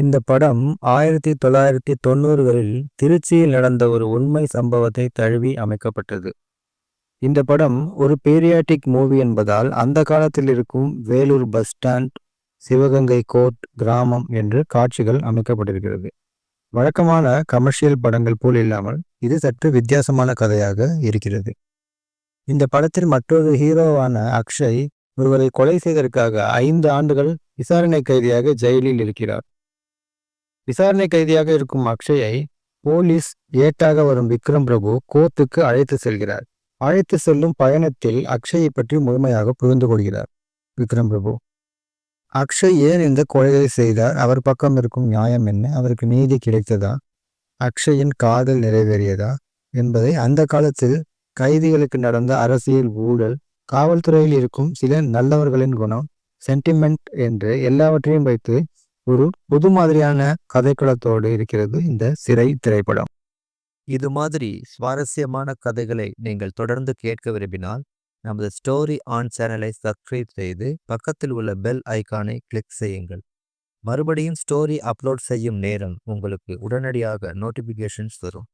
இந்த படம் ஆயிரத்தி தொள்ளாயிரத்தி தொண்ணூறுகளில் திருச்சியில் நடந்த ஒரு உண்மை சம்பவத்தை தழுவி அமைக்கப்பட்டது. இந்த படம் ஒரு பீரியாட்டிக் மூவி என்பதால் அந்த காலத்தில் இருக்கும் Vellore bus stand Sivaganga court கிராமம் என்று காட்சிகள் அமைக்கப்பட்டிருக்கிறது. வழக்கமான கமர்ஷியல் படங்கள் போல் இல்லாமல் இது சற்று வித்தியாசமான கதையாக இருக்கிறது. இந்த படத்தில் மற்றொரு ஹீரோவான அக்ஷய் ஒருவரை கொலை செய்ததற்காக ஐந்து ஆண்டுகள் விசாரணை கைதியாக ஜெயிலில் இருக்கிறார். விசாரணை கைதியாக இருக்கும் அக்ஷயை போலீஸ் ஏட்டாக வரும் விக்ரம் பிரபு கோர்ட்டுக்கு அழைத்து செல்கிறார். அழைத்து செல்லும் பயணத்தில் அக்ஷயை பற்றி முழுமையாக புரிந்து கொள்கிறார் விக்ரம் பிரபு. அக்ஷய் ஏன் இந்த கொலைகளை செய்தார்? அவர் பக்கம் இருக்கும் நியாயம் என்ன? அவருக்கு நீதி கிடைத்ததா? அக்ஷயின் காதல் நிறைவேறியதா? என்பதை அந்த காலத்தில் கைதிகளுக்கு நடந்த அரசியல் ஊழல் காவல்துறையில் இருக்கும் சில நல்லவர்களின் குணம் சென்டிமெண்ட் என்று எல்லாவற்றையும் வைத்து ஒரு புது மாதிரியான கதைக்களத்தோடு இருக்கிறது இந்த சிறை திரைப்படம். இது மாதிரி சுவாரஸ்யமான கதைகளை நீங்கள் தொடர்ந்து கேட்க விரும்பினால் நமது ஸ்டோரி ஆன் சேனலை சப்ஸ்கிரைப் செய்து பக்கத்தில் உள்ள பெல் ஐக்கானை கிளிக் செய்யுங்கள். மறுபடியும் ஸ்டோரி அப்லோட் செய்யும் நேரம் உங்களுக்கு உடனடியாக நோட்டிஃபிகேஷன்ஸ் வரும்.